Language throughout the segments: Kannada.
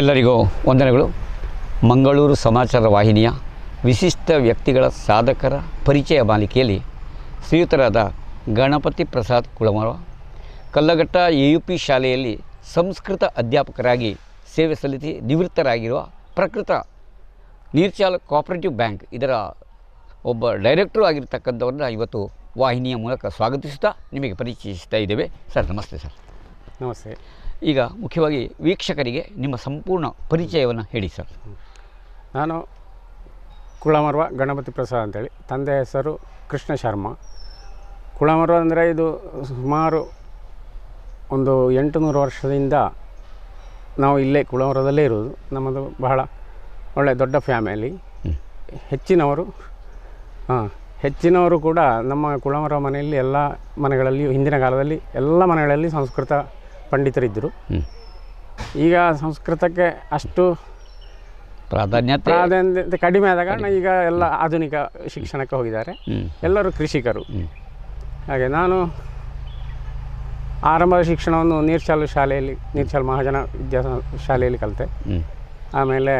ಎಲ್ಲರಿಗೂ ವಂದನೆಗಳು. ಮಂಗಳೂರು ಸಮಾಚಾರ ವಾಹಿನಿಯ ವಿಶಿಷ್ಟ ವ್ಯಕ್ತಿಗಳ ಸಾಧಕರ ಪರಿಚಯ ಮಾಲಿಕೆಯಲ್ಲಿ ಶ್ರೀಯುತರಾದ Ganapati Prasad Kulamara Kallaghatta A U P ಶಾಲೆಯಲ್ಲಿ ಸಂಸ್ಕೃತ ಅಧ್ಯಾಪಕರಾಗಿ ಸೇವೆ ಸಲ್ಲಿಸಿ ನಿವೃತ್ತರಾಗಿರುವ ಪ್ರಕೃತ ನೀರ್ಚಾಲ ಕೋಆಪರೇಟಿವ್ ಬ್ಯಾಂಕ್ ಇದರ ಒಬ್ಬ ಡೈರೆಕ್ಟ್ರು ಆಗಿರ್ತಕ್ಕಂಥವ್ರನ್ನ ಇವತ್ತು ವಾಹಿನಿಯ ಮೂಲಕ ಸ್ವಾಗತಿಸುತ್ತಾ ನಿಮಗೆ ಪರಿಚಯಿಸ್ತಾ ಇದ್ದೇವೆ. ಸರ್, ನಮಸ್ತೆ ಸರ್. ನಮಸ್ತೆ. ಈಗ ಮುಖ್ಯವಾಗಿ ವೀಕ್ಷಕರಿಗೆ ನಿಮ್ಮ ಸಂಪೂರ್ಣ ಪರಿಚಯವನ್ನು ಹೇಳಿ ಸರ್. ನಾನು ಕುಳಮರ್ವ ಗಣಪತಿ ಪ್ರಸಾದ್ ಅಂತೇಳಿ. ತಂದೆ ಹೆಸರು ಕೃಷ್ಣ ಶರ್ಮಾ. ಕುಳಮರ್ವ ಅಂದರೆ ಇದು ಸುಮಾರು ಒಂದು ಎಂಟು ನೂರು ವರ್ಷದಿಂದ ನಾವು ಇಲ್ಲೇ ಕುಳಮರದಲ್ಲೇ ಇರೋದು. ನಮ್ಮದು ಬಹಳ ಒಳ್ಳೆಯ ದೊಡ್ಡ ಫ್ಯಾಮಿಲಿ. ಹೆಚ್ಚಿನವರು ಹಾಂ ಹೆಚ್ಚಿನವರು ಕೂಡ ನಮ್ಮ ಕುಳಮರ ಮನೆಯಲ್ಲಿ ಎಲ್ಲ ಮನೆಗಳಲ್ಲಿಯೂ ಹಿಂದಿನ ಕಾಲದಲ್ಲಿ ಎಲ್ಲ ಮನೆಗಳಲ್ಲಿ ಸಂಸ್ಕೃತ ಪಂಡಿತರಿದ್ದರು. ಈಗ ಸಂಸ್ಕೃತಕ್ಕೆ ಅಷ್ಟು ಪ್ರಾಧಾನ್ಯತೆ ಪ್ರಾಧಾನ್ಯತೆ ಕಡಿಮೆ ಆದ ಕಾರಣ ಈಗ ಎಲ್ಲ ಆಧುನಿಕ ಶಿಕ್ಷಣಕ್ಕೆ ಹೋಗಿದ್ದಾರೆ. ಎಲ್ಲರೂ ಕೃಷಿಕರು. ಹಾಗೆ ನಾನು ಆರಂಭದ ಶಿಕ್ಷಣವನ್ನು ನೀರ್ಚಾಲು ಶಾಲೆಯಲ್ಲಿ ನೀರ್ಚಾಲು ಮಹಾಜನ ವಿದ್ಯಾ ಶಾಲೆಯಲ್ಲಿ ಕಲಿತೆ. ಆಮೇಲೆ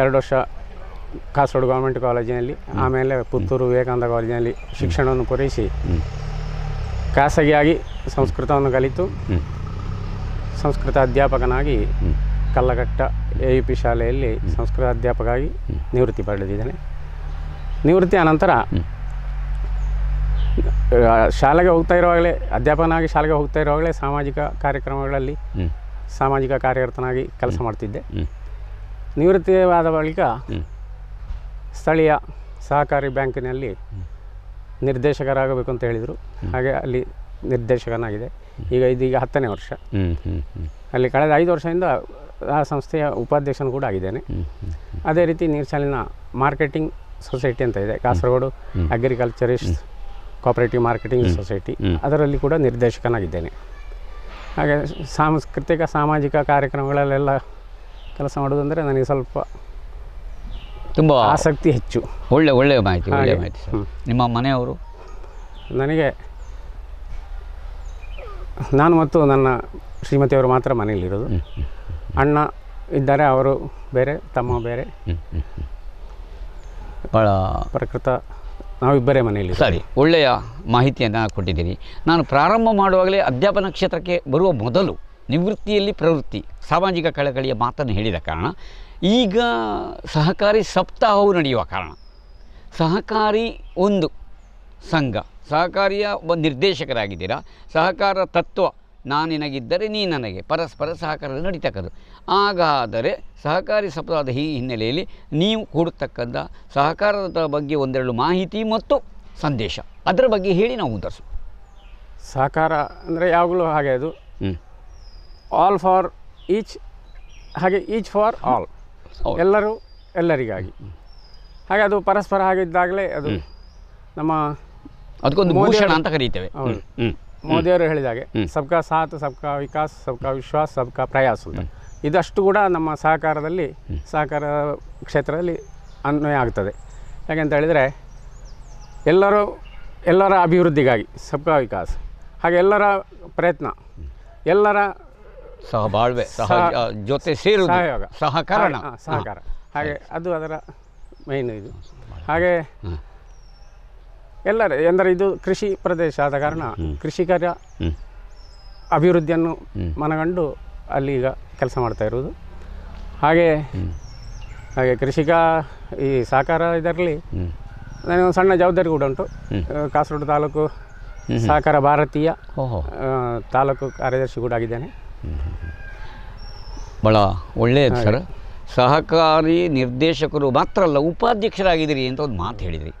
ಎರಡು ವರ್ಷ ಕಾಸರಗೋಡು ಗೌರ್ಮೆಂಟ್ ಕಾಲೇಜಿನಲ್ಲಿ ಆಮೇಲೆ ಪುತ್ತೂರು ವಿವೇಕಾನಂದ ಕಾಲೇಜಿನಲ್ಲಿ ಶಿಕ್ಷಣವನ್ನು ಪೂರೈಸಿ ಖಾಸಗಿಯಾಗಿ ಸಂಸ್ಕೃತವನ್ನು ಕಲಿತು ಸಂಸ್ಕೃತ ಅಧ್ಯಾಪಕನಾಗಿ ಕಲ್ಲಘಟ್ಟ ಎ ಯು ಪಿ ಶಾಲೆಯಲ್ಲಿ ಸಂಸ್ಕೃತ ಅಧ್ಯಾಪಕಾಗಿ ನಿವೃತ್ತಿ ಪಡೆದಿದ್ದೇನೆ. ನಿವೃತ್ತಿ ನಂತರ ಶಾಲೆಗೆ ಹೋಗ್ತಾ ಇರುವಾಗಲೇ ಅಧ್ಯಾಪಕನಾಗಿ ಶಾಲೆಗೆ ಹೋಗ್ತಾ ಇರುವಾಗಲೇ ಸಾಮಾಜಿಕ ಕಾರ್ಯಕ್ರಮಗಳಲ್ಲಿ ಸಾಮಾಜಿಕ ಕಾರ್ಯಕರ್ತನಾಗಿ ಕೆಲಸ ಮಾಡ್ತಿದ್ದೆ. ನಿವೃತ್ತಿಯವಾದ ನಿವೃತ್ತಿಯಾದ ಬಳಿಕ ಸ್ಥಳೀಯ ಸಹಕಾರಿ ಬ್ಯಾಂಕಿನಲ್ಲಿ ನಿರ್ದೇಶಕರಾಗಬೇಕು ಅಂತ ಹೇಳಿದರು. ಹಾಗೆ ಅಲ್ಲಿ ನಿರ್ದೇಶಕನಾಗಿದೆ. ಈಗ ಇದೀಗ ಹತ್ತನೇ ವರ್ಷ. ಅಲ್ಲಿ ಕಳೆದ ಐದು ವರ್ಷದಿಂದ ಆ ಸಂಸ್ಥೆಯ ಉಪಾಧ್ಯಕ್ಷನು ಕೂಡ ಆಗಿದ್ದೇನೆ. ಅದೇ ರೀತಿ ನೀರ್ಚಾಲಿನ ಮಾರ್ಕೆಟಿಂಗ್ ಸೊಸೈಟಿ ಅಂತ ಇದೆ. Kasaragod agriculturist cooperative marketing society ಅದರಲ್ಲಿ ಕೂಡ ನಿರ್ದೇಶಕನಾಗಿದ್ದೇನೆ. ಹಾಗೆ ಸಾಂಸ್ಕೃತಿಕ ಸಾಮಾಜಿಕ ಕಾರ್ಯಕ್ರಮಗಳಲ್ಲೆಲ್ಲ ಕೆಲಸ ಮಾಡೋದಂದರೆ ನನಗೆ ಸ್ವಲ್ಪ ತುಂಬ ಆಸಕ್ತಿ ಹೆಚ್ಚು. ಒಳ್ಳೆ ಒಳ್ಳೆಯ ಮಾಹಿತಿ ಒಳ್ಳೆಯ ಮಾಹಿತಿ ನಿಮ್ಮ ಮನೆಯವರು? ನನಗೆ ನಾನು ಮತ್ತು ನನ್ನ ಶ್ರೀಮತಿಯವರು ಮಾತ್ರ ಮನೆಯಲ್ಲಿರೋದು. ಅಣ್ಣ ಇದ್ದಾರೆ ಅವರು ಬೇರೆ ತಮ್ಮ ಬೇರೆ. ಭಾಳ ಪ್ರಕೃತ ನಾವಿಬ್ಬರೇ ಮನೆಯಲ್ಲಿ ಸರಿ ಒಳ್ಳೆಯ ಮಾಹಿತಿಯನ್ನು ಕೊಟ್ಟಿದ್ದೀರಿ. ನಾನು ಪ್ರಾರಂಭ ಮಾಡುವಾಗಲೇ ಅಧ್ಯಾಪನ ಕ್ಷೇತ್ರಕ್ಕೆ ಬರುವ ಮೊದಲು ನಿವೃತ್ತಿಯಲ್ಲಿ ಪ್ರವೃತ್ತಿ ಸಾಮಾಜಿಕ ಕಳಕಳಿಯ ಮಾತನ್ನು ಹೇಳಿದ ಕಾರಣ ಈಗ ಸಹಕಾರಿ ಸಪ್ತಾಹವು ನಡೆಯುವ ಕಾರಣ. ಸಹಕಾರಿ ಒಂದು ಸಂಘ. ಸಹಕಾರಿಯ ಒಬ್ಬ ನಿರ್ದೇಶಕರಾಗಿದ್ದೀರಾ? ಸಹಕಾರ ತತ್ವ ನಾನು ನಿನಗಿದ್ದರೆ ನೀ ನನಗೆ ಪರಸ್ಪರ ಸಹಕಾರ ನಡೀತಕ್ಕದ್ದು. ಹಾಗಾದರೆ ಸಹಕಾರಿ ಸಪ್ತಾಹದ ಈ ಹಿನ್ನೆಲೆಯಲ್ಲಿ ನೀವು ಕೊಡತಕ್ಕಂಥ ಸಹಕಾರದ ಬಗ್ಗೆ ಒಂದೆರಡು ಮಾಹಿತಿ ಮತ್ತು ಸಂದೇಶ. ಅದರ ಬಗ್ಗೆ ಹೇಳಿ ನಾವು ಉದರ್ಸು ಸಹಕಾರ ಅಂದರೆ ಯಾವಾಗಲೂ ಹಾಗೆ ಅದು. ಆಲ್ ಫಾರ್ ಈಚ್ ಹಾಗೆ ಈಚ್ ಫಾರ್ ಆಲ್ ಎಲ್ಲರೂ ಎಲ್ಲರಿಗಾಗಿ. ಹಾಗೆ ಅದು ಪರಸ್ಪರ ಹಾಗಿದ್ದಾಗಲೇ ಅದು ನಮ್ಮ ಅದಕ್ಕೊಂದು ಮೋದಿ ಭೂಷಣ ಅಂತ ಕರೀತೇವೆ. ಮೋದಿಯವರು ಹೇಳಿದ ಹಾಗೆ ಹ್ಮ್. ಸಬ್ಕಾ ಸಾಥ್ ಸಬ್ಕಾ ವಿಕಾಸ್ ಸಬ್ಕಾ ವಿಶ್ವಾಸ್ ಸಬ್ಕಾ ಪ್ರಯಾಸ ಅಂತ. ಇದಷ್ಟು ಕೂಡ ನಮ್ಮ ಸಹಕಾರದಲ್ಲಿ ಸಹಕಾರ ಕ್ಷೇತ್ರದಲ್ಲಿ ಅನ್ವಯ ಆಗ್ತದೆ. ಯಾಕೆಂತ ಹೇಳಿದರೆ ಎಲ್ಲರೂ ಎಲ್ಲರ ಅಭಿವೃದ್ಧಿಗಾಗಿ ಸಬ್ಕಾ ವಿಕಾಸ್ ಹಾಗೆ ಎಲ್ಲರ ಪ್ರಯತ್ನ ಎಲ್ಲರ ಸಹಬಾಳ್ವೆ ಸಹ ಜೊತೆ ಸೇರು ಸಹಯೋಗ. ಸಹಕಾರ. ಸಹಕಾರ ಹಾಗೆ ಅದು ಅದರ ಮೇನ್ ಇದು. ಹಾಗೆ. ಎಲ್ಲರ ಎಂದರೆ ಇದು ಕೃಷಿ ಪ್ರದೇಶ ಆದ ಕಾರಣ ಕೃಷಿಕರ ಅಭಿವೃದ್ಧಿಯನ್ನು ಮನಗಂಡು ಅಲ್ಲಿ ಈಗ ಕೆಲಸ ಮಾಡ್ತಾ ಇರುವುದು. ಹಾಗೆ ಹಾಗೆ ಕೃಷಿಕ ಈ ಸಹಕಾರ ಇದರಲ್ಲಿ ನಾನು ನನಗೆ ಒಂದು ಸಣ್ಣ ಜವಾಬ್ದಾರಿ ಕೂಡ ಉಂಟು. ಕಾಸರಗೋಡು ತಾಲೂಕು ಸಹಕಾರ ಭಾರತೀಯ ತಾಲೂಕು ಕಾರ್ಯದರ್ಶಿ ಕೂಡ ಆಗಿದ್ದೇನೆ. ಭಾಳ ಒಳ್ಳೆಯದು ಸರ್. ಸಹಕಾರಿ ನಿರ್ದೇಶಕರು ಮಾತ್ರ ಅಲ್ಲ ಉಪಾಧ್ಯಕ್ಷರಾಗಿದ್ದೀರಿ ಅಂತ ಒಂದು ಮಾತು ಹೇಳಿದಿರಿ.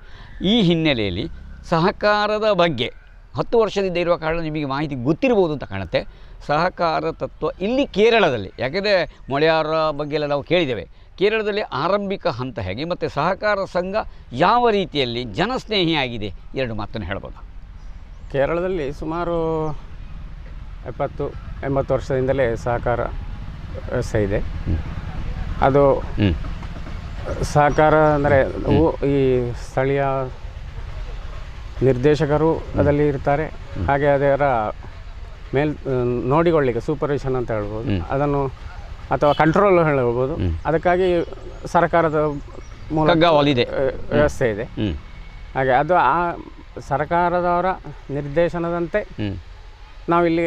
ಈ ಹಿನ್ನೆಲೆಯಲ್ಲಿ ಸಹಕಾರದ ಬಗ್ಗೆ ಹತ್ತು ವರ್ಷದಿಂದ ಇರುವ ಕಾರಣ ನಿಮಗೆ ಮಾಹಿತಿ ಗೊತ್ತಿರ್ಬೋದು ಅಂತ ಕಾಣುತ್ತೆ. ಸಹಕಾರ ತತ್ವ ಇಲ್ಲಿ ಕೇರಳದಲ್ಲಿ ಯಾಕೆಂದರೆ ಮೊಳೆಯಾರ ಬಗ್ಗೆ ಎಲ್ಲ ನಾವು ಕೇಳಿದ್ದೇವೆ. ಕೇರಳದಲ್ಲಿ ಆರಂಭಿಕ ಹಂತ ಹೇಗೆ ಮತ್ತು ಸಹಕಾರ ಸಂಘ ಯಾವ ರೀತಿಯಲ್ಲಿ ಜನಸ್ನೇಹಿಯಾಗಿದೆ ಎರಡು ಮಾತನ್ನು ಹೇಳ್ಬೋದು? ಕೇರಳದಲ್ಲಿ ಸುಮಾರು ಎಪ್ಪತ್ತು ಎಂಬತ್ತು ವರ್ಷದಿಂದಲೇ ಸಹಕಾರ ವ್ಯವಸ್ಥೆ ಇದೆ. ಅದು ಸಹಕಾರ ಅಂದರೆ ಈ ಸ್ಥಳೀಯ ನಿರ್ದೇಶಕರು ಅದರಲ್ಲಿ ಇರ್ತಾರೆ. ಹಾಗೆ ಅದರ ಮೇಲ್ ನೋಡಿಕೊಳ್ಳಿಕ್ಕೆ ಸೂಪರ್ವಿಷನ್ ಅಂತ ಹೇಳ್ಬೋದು. ಅದನ್ನು ಅಥವಾ ಕಂಟ್ರೋಲ್ ಹೇಳ್ಬೋದು. ಅದಕ್ಕಾಗಿ ಸರ್ಕಾರದ ಮೂಲಕ ವ್ಯವಸ್ಥೆ ಇದೆ. ಹಾಗೆ ಅದು ಆ ಸರ್ಕಾರದವರ ನಿರ್ದೇಶನದಂತೆ ನಾವಿಲ್ಲಿ